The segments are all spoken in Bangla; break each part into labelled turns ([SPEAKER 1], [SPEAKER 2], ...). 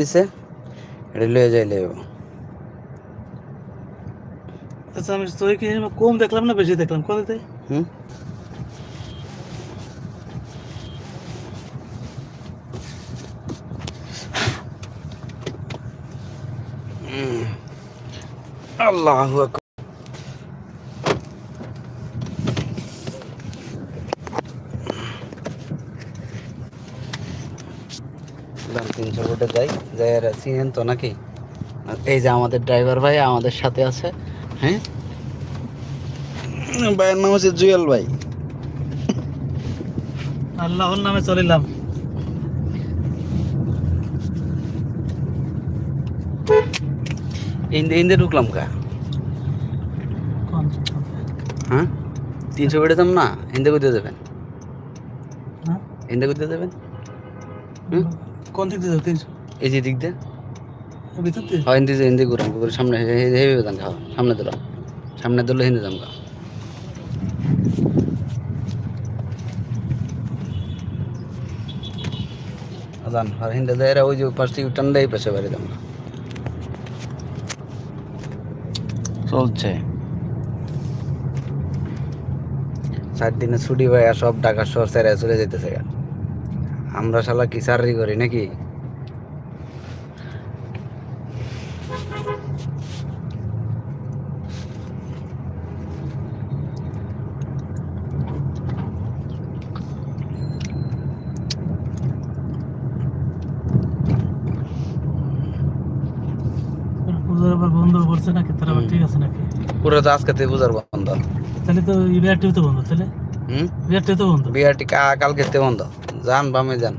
[SPEAKER 1] দিছে এটা লয়ে যাইলে
[SPEAKER 2] আচ্ছা আমি কি কম দেখলাম না বেশি দেখলাম? কত দেয়
[SPEAKER 1] হুম? আল্লাহু আকবার দাম তিনশো ফুটে যাই চিনেন তো নাকি? এই যে আমাদের ড্রাইভার ভাই আমাদের সাথে আছে হ্যাঁ? ভাইয়ের নাম হচ্ছে জুয়েল ভাই।
[SPEAKER 2] আল্লাহর নামে চলিলাম।
[SPEAKER 1] ইন্দে ইন্দে ঢুকলাম কা? হ্যাঁ? তিনশো বেড়ে যাম না ইন্দে কোথায় যাবেন?
[SPEAKER 2] হ্যাঁ?
[SPEAKER 1] ইন্দে কোথায় যাবেন? হুম?
[SPEAKER 2] কোন দিক দিয়ে যাও তিনশো?
[SPEAKER 1] এই যে দিক দিয়ে?
[SPEAKER 2] ভিতর দিয়ে?
[SPEAKER 1] হয় হিন্দি হিন্দি ঘুরাম ঘুরে সামনে হেভি বেতন খাওয়া সামনে দিলাম সামনে দিলে হিন্দি দাম খাওয়া আদান আর হিন্দি দেয় ওই যে পাশ থেকে টান্ডাই পাশে বাড়ি দাম চলছে। চার দিনে ছুটি ভাইয়া সব ঢাকা শহর ছেড়ে চলে যেতেছে গা। আমরা শালা কি চাকরি করি নাকি
[SPEAKER 2] পূজার আবার বন্ধ করছে নাকি তার আবার
[SPEAKER 1] হুম।
[SPEAKER 2] ঠিক আছে নাকি
[SPEAKER 1] পুরো তো আজকে থেকে বুঝার বন্ধ।
[SPEAKER 2] তাহলে তো বিআরটি তো বন্ধ তাহলে?
[SPEAKER 1] হুম?
[SPEAKER 2] বিআরটি তো বন্ধ?
[SPEAKER 1] বিআরটি কালকে থেকে বন্ধ। যান বামে যান।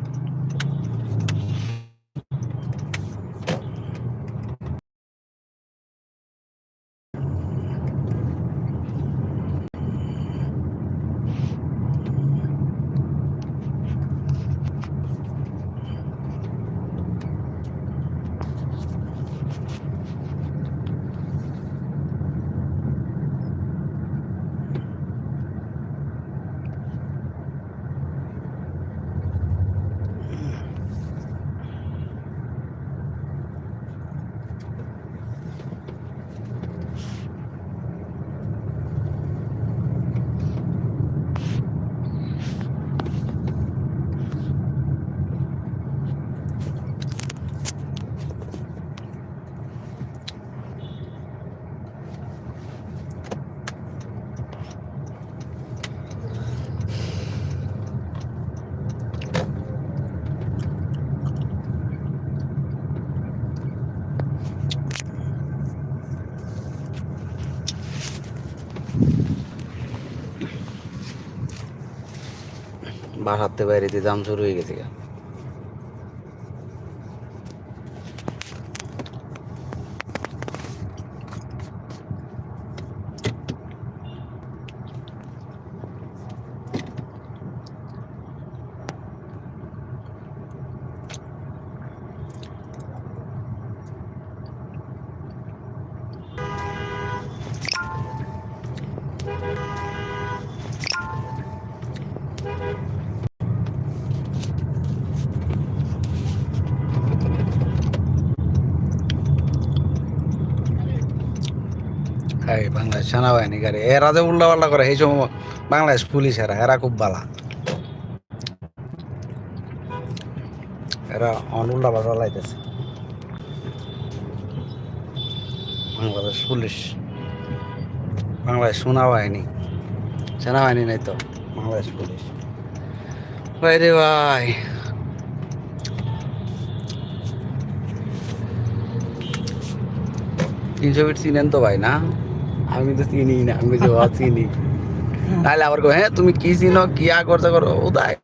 [SPEAKER 1] বাসাতে দিয়ে জাম শুরু হয়ে গেছে এই বাংলাদেশ সেনাবাহিনী গাড়ি। এরা যে উল্টা পাল্টা করে, এই সময় বাংলাদেশ পুলিশ এরা এরা খুব বালা। এরা অন উল্টা পাল্টা লাইতেছে বাংলাদেশ পুলিশ। বাংলাদেশ সেনাবাহিনী। সেনাবাহিনী নেই তো, বাংলাদেশ পুলিশ। ভাই রে ভাই। তিনশো ফিট চিনেন তো ভাই, না? আমি তো চিনি না আমি যে ও চিনি। তাহলে আবার কো হ্যাঁ তুমি কি চিনো কি আ করতে করো উদয়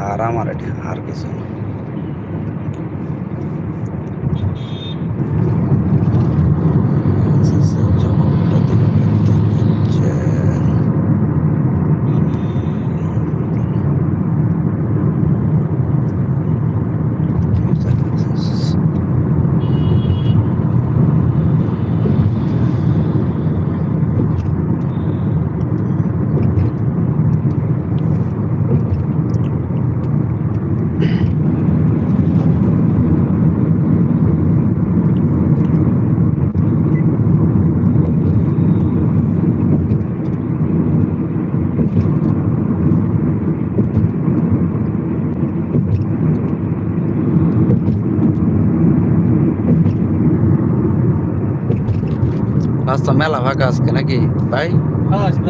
[SPEAKER 1] আর আমার এটা আর কিছু না। রাস্তা মেলা ফাঁকা আজকে নাকি? ভাই
[SPEAKER 2] হ্যাঁ আজকে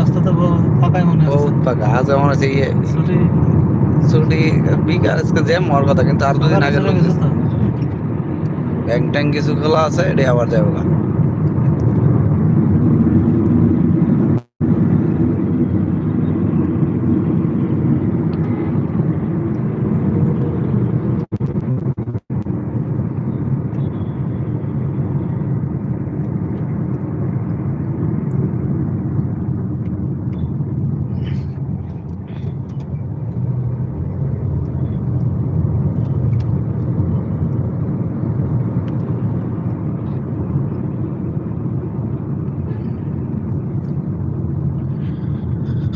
[SPEAKER 2] ফাঁকাই মনে হচ্ছে।
[SPEAKER 1] বহুত ফাঁকা। আজ আমার আছে ইয়ে
[SPEAKER 2] ছুটি।
[SPEAKER 1] বিকাল আজকে জ্যাম হওয়ার কথা কিন্তু আর দুদিন আগে
[SPEAKER 2] তো।
[SPEAKER 1] ব্যাংক ট্যাঙ্ক কিছু খোলা আছে এটা আবার যাব গা।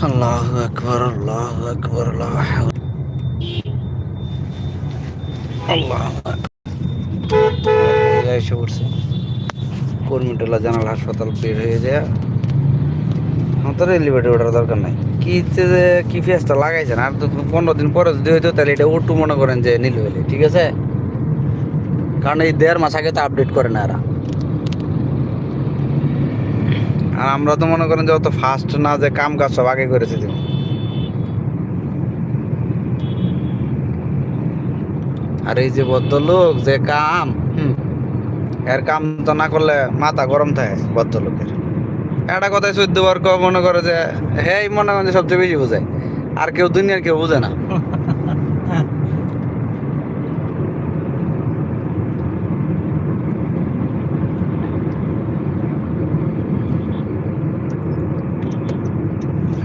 [SPEAKER 1] আল্লাহ আকবর আল্লাহ আকবর আল্লাহ কর্মীটোলা জানাল হাসপাতাল বের হয়ে যায়। আমাদের এলিভেটর ওঠার দরকার নাই। কি যে কি ফেসটা লাগাইছেন? আর তো পনেরো দিন পরে যদি হইতো, তাহলে এটা ওটু মনে করেন যে নিল হইলে, ঠিক আছে? কারণ এই দেড় মাস আগে তো আপডেট করে না এরা। আর আমরা তো মনে করেন যে অত ফাস্ট না যে কাম কাজ সব আগে করেছে তুমি আর এই যে ভদ্রলোক যে কাম এর কাম তো না করলে মাথা গরম থাকে ভদ্রলোকের। একটা কথায় চোদ্দ বর্গ মনে করে যে হ্যাঁ মনে করেন সবচেয়ে বেশি বোঝায়। আর কেউ দুনিয়ার কেউ বোঝে না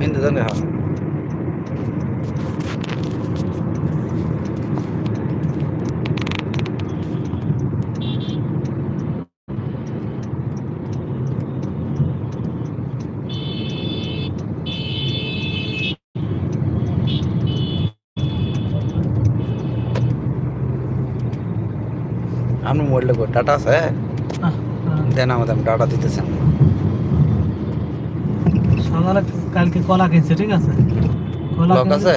[SPEAKER 1] হিন্দু জানে হ্যাঁ আপনি মোবাইলটা কই ডাটা আছে?
[SPEAKER 2] আহ।
[SPEAKER 1] দেন আমাদের টাটা দিতেছেন
[SPEAKER 2] সকালে কালকে কলা কিনছে ঠিক আছে? কলা
[SPEAKER 1] আছে?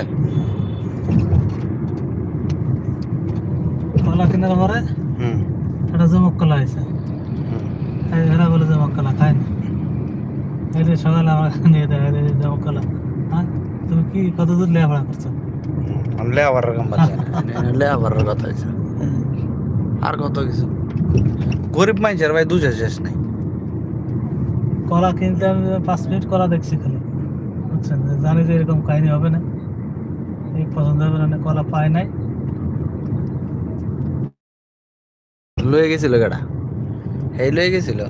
[SPEAKER 2] কলা কেনার পরে
[SPEAKER 1] হুম।
[SPEAKER 2] একটা জমক কলা আছে।
[SPEAKER 1] হুম।
[SPEAKER 2] এরা বলে জমক কলা খায় না। এই যে সকালে আমার নিয়ে দেয় এই জমক কলা। হ্যাঁ? তুমি কি কত দূর লেখাপড়া করছ?
[SPEAKER 1] আমি লেবার রকম বাচ্চা। লেবার কথা হয়েছে। আর কত কিছু? গরিব মানুষের ভাই দুজে শেষ নাই।
[SPEAKER 2] কলা কিনতে আমি পাঁচ মিনিট কলা দেখছি খালি। বুঝছেন? জানি যে এরকম কাহিনী হবে না। এই পছন্দ হবে না কলা পায় নাই।
[SPEAKER 1] লয়ে গেছিল গাড়া এই লয়ে গেছিল?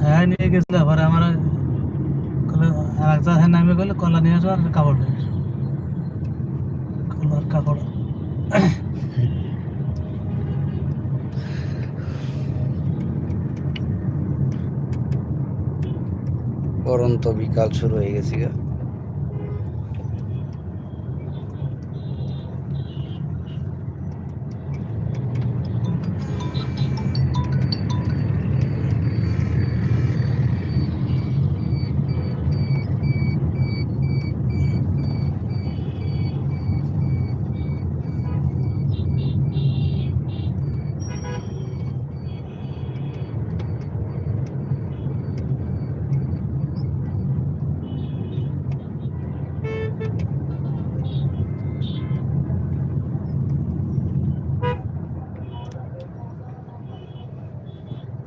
[SPEAKER 2] হ্যাঁ নিয়ে গেছিল। পরে আমার কলে আর এক জায়গায় নামে গেলে কলা নিয়ে আসো আর কাপড় নিয়ে আসো। কলার কাপড়।
[SPEAKER 1] পরন্ত বিকাল শুরু হয়ে গেছে গা।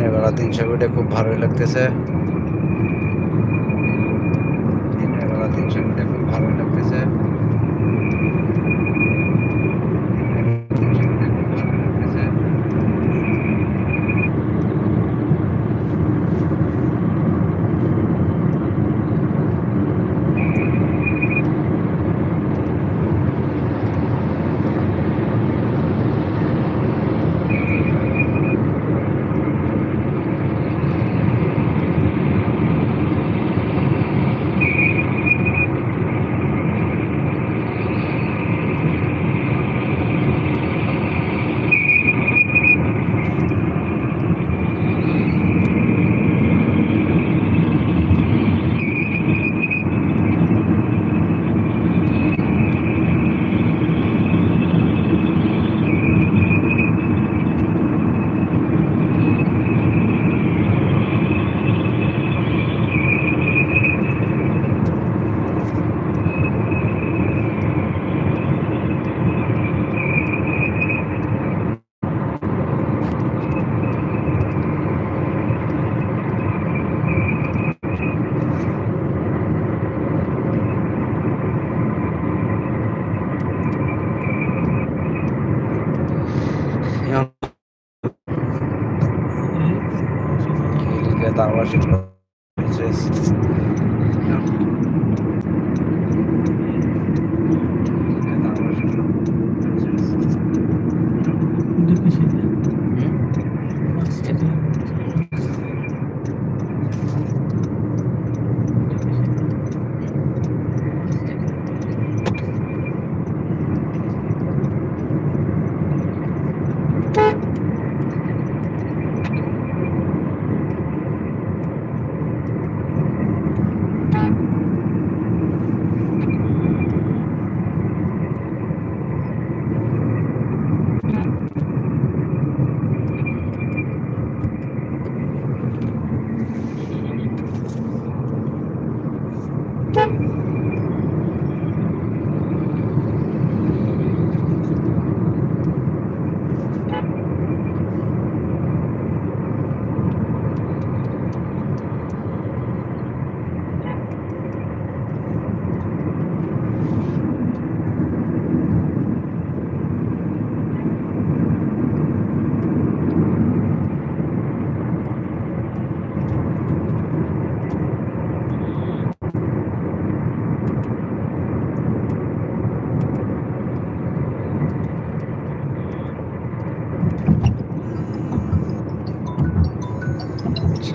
[SPEAKER 1] দিনের বেলা তিনশো কোটি খুব ভালোই লাগতেছে।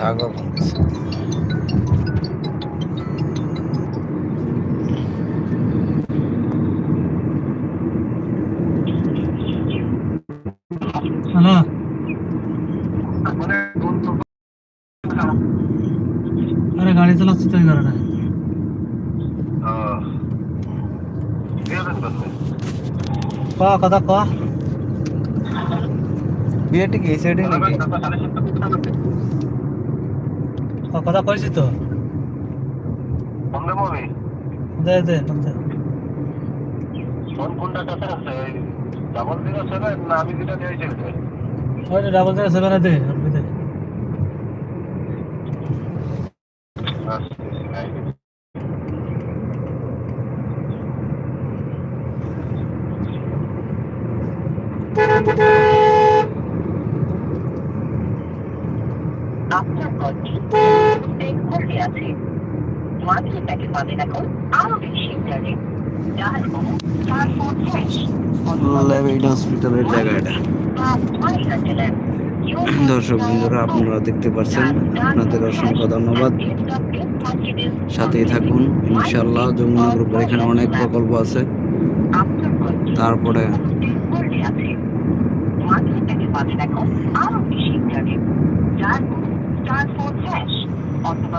[SPEAKER 1] সাগর
[SPEAKER 3] হ্যালো আরে গাড়ি চালাচ্ছি তো এই কারণে ক কথা ক
[SPEAKER 1] বিয়েটি কি এই সাইডে নাকি
[SPEAKER 3] ক, কথা কইছি তো দে দে ফোন দে ওই ডাবল জিরো সেভেন দে আপনি দে
[SPEAKER 4] আপনার কলটি দেখতে আছে মাঝে তাকে পাবেন এখন আরও বেশি ইন্টারনেট ডায়াল করুন চার ফোর হ্যাশ
[SPEAKER 1] লেভেড হসপিটালের জায়গা এটা। দর্শক বন্ধুরা, আপনারা দেখতে পাচ্ছেন, আপনাদের অসংখ্য ধন্যবাদ। সাথেই থাকুন ইনশাল্লাহ যমুনা গ্রুপের এখানে অনেক প্রকল্প আছে। তারপরে
[SPEAKER 4] অথবা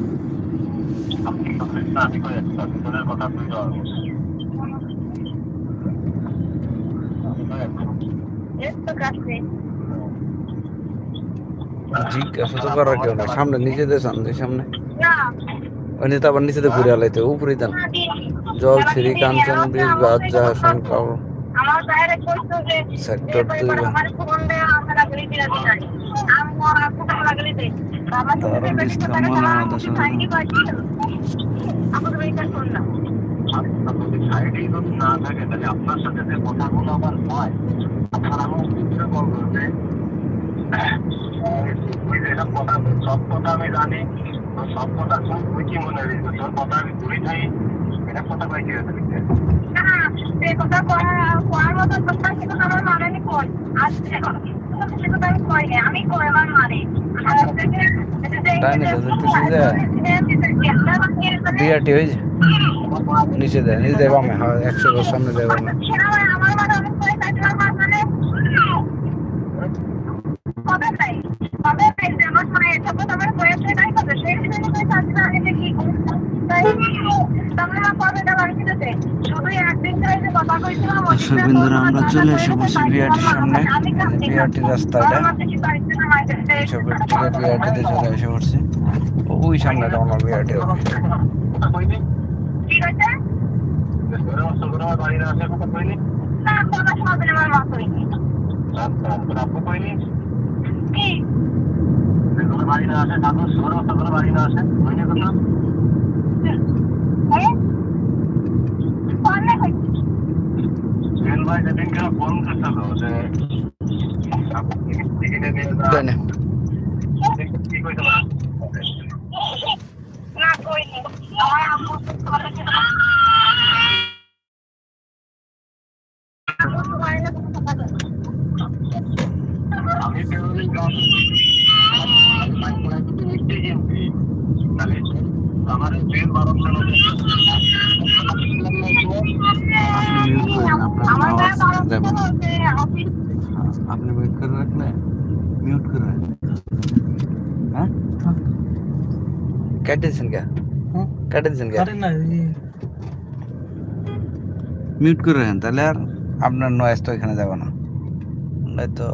[SPEAKER 1] জিজ্ঞাসা তো করার কেউ না সামনে নিচে দিয়ে সামনে সামনে। ওই নিতে আবার নিচে ঘুরে আলাইতে উপরে দেন জল ছিড়ি কাঞ্চন ব্রিজ বাদ জাহাসন কাউ।
[SPEAKER 5] আমার বাইরে কইতো যে
[SPEAKER 1] সেক্টর দুই।
[SPEAKER 3] আপনার সাথে যে কথাগুলো আমার হয় আপনার আমার যে ওই যে এটা কথা সব কথা আমি জানি সব কথা শুন তুই কি মনে হয় তোর কথা আমি ঘুরে যাই এটা কথা কই কি
[SPEAKER 5] সে কথা করা করার মতো কথা কিন্তু আমার মানে নি কই কই না
[SPEAKER 1] দেখতেছি যে বিআরটি হয়েছে নিচে দেয় নিচে দেয় বামে, হয়, একশো গজ সামনে দেয় বামে। দর্শক বিন্দুরা, আমরা চলে এসে বসি বিআরটির সামনে। বিআরটির রাস্তাটা। বিআরটিতে চলে এসে পড়ছি ওই সামনে আমার বিআরটি।
[SPEAKER 3] বাড়ি না আসে অস্ত্র বাড়ি না আসে
[SPEAKER 5] আমার আম্মু করে ছিল আম্মু তো বাইরে কথা বলে
[SPEAKER 3] আমি বেরোলি গান মাইক করে যদি মিটে গেছি তাহলে আমার জেল বারো জন
[SPEAKER 5] আমার গায়ে বারো জন হচ্ছে অফিস
[SPEAKER 1] আপনি মিউট করে রাখলে মিউট করে রাখলে হ্যাঁ কেটে দিয়েছেন কে
[SPEAKER 2] হ্যাঁ
[SPEAKER 1] কেটে দিয়েছেন কে
[SPEAKER 2] কারেন না এই
[SPEAKER 1] মিউট করে রাখেন তাহলে আর আপনার নয়েজ তো এখানে যাবে না নয়তো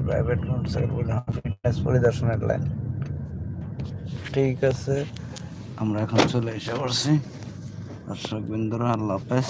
[SPEAKER 1] প্রাইভেট মোটরসাইকেল ফিটনেস পরিদর্শনের লাইন ঠিক আছে আমরা এখন চলে এসে পড়ছি দর্শক বিন্দুরা আল্লাহ হাফেজ